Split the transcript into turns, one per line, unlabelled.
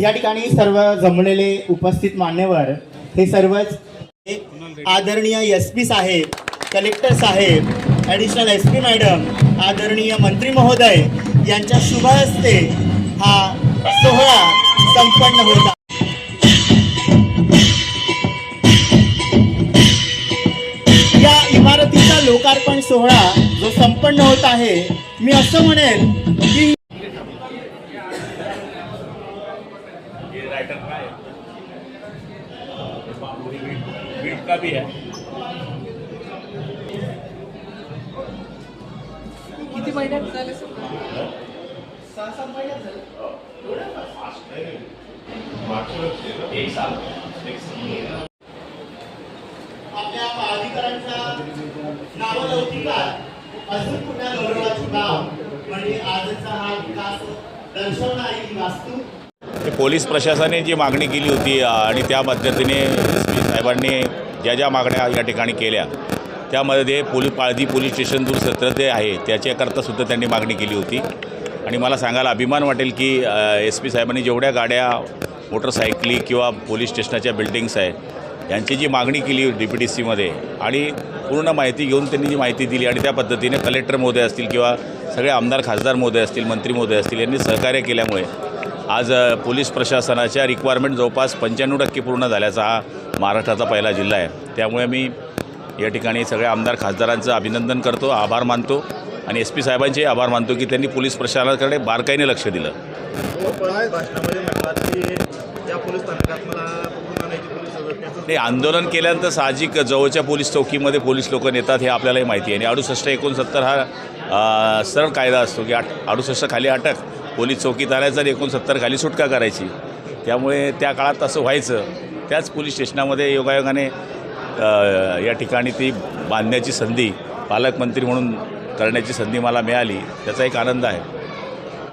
या ठिकाणी सर्व जमलेले उपस्थित मान्यवर हे सर्वच आदरणीय एस पी साहेब कलेक्टर साहेब ॲडिशनल एस पी मॅडम आदरणीय मंत्री महोदय यांच्या शुभ हस्ते हा सोहळा संपन्न होता या इमारतीचा लोकार्पण सोहळा जो संपन्न होत आहे मी असं म्हणेन की
राइटर का है? बीट का भी है।
किती महिन्यात झाले सर?
एक साल
आपल्या अधिकाऱ्यांच्या नावलौकिकात अजून गौरवाची बाब म्हणजे आजचा हा विकास दर्शवणारी ही वास्तू
पोलीस प्रशासनाने जी मागणी केली होती आणि त्या पद्धतीने एस पी साहेबांनी ज्या ज्या मागण्या या ठिकाणी केल्या त्यामध्ये पोलीस पाळधी पोलीस स्टेशन दूर सत्र ते आहे त्याच्याकरता सुद्धा त्यांनी मागणी केली होती. आणि मला सांगायला अभिमान वाटेल की एस पी साहेबांनी जेवढ्या गाड्या मोटरसायकली किंवा पोलीस स्टेशनाच्या बिल्डिंग्स आहेत यांची जी मागणी केली डी पी डी सीमध्ये आणि पूर्ण माहिती घेऊन त्यांनी जी माहिती दिली आणि त्या पद्धतीने कलेक्टर महोदय असतील किंवा सगळे आमदार खासदार महोदय असतील मंत्री महोदय असतील यांनी सहकार्य केल्यामुळे आज पोलीस प्रशासनाच्या रिक्वायरमेंट जवळपास पंच्याण्णव टक्के पूर्ण झाल्याचा हा महाराष्ट्राचा पहिला जिल्हा आहे. त्यामुळे मी या ठिकाणी सगळ्या आमदार खासदारांचं अभिनंदन करतो आभार मानतो आणि एस पी साहेबांचे आभार मानतो की त्यांनी पोलीस प्रशासनाकडे बारकाईने लक्ष दिलं.
नाही पोलीस स्थानकात मला
आंदोलन केल्यानंतर साहजिक जवळच्या पोलीस चौकीमध्ये पोलीस लोक नेतात हे आपल्यालाही माहिती आहे. आणि अडुसष्ट एकोणसत्तर हा सरळ कायदा असतो की आठ अडुसष्ट खाली अटक पोलीस चौकीत आणायचं आणि एकोणसत्तर खाली सुटका करायची. त्यामुळे त्या काळात असं व्हायचं. त्याच पोलीस स्टेशनामध्ये योगायोगाने या ठिकाणी ती बांधण्याची संधी पालकमंत्री म्हणून करण्याची संधी मला मिळाली. त्याचा एक आनंद आहे.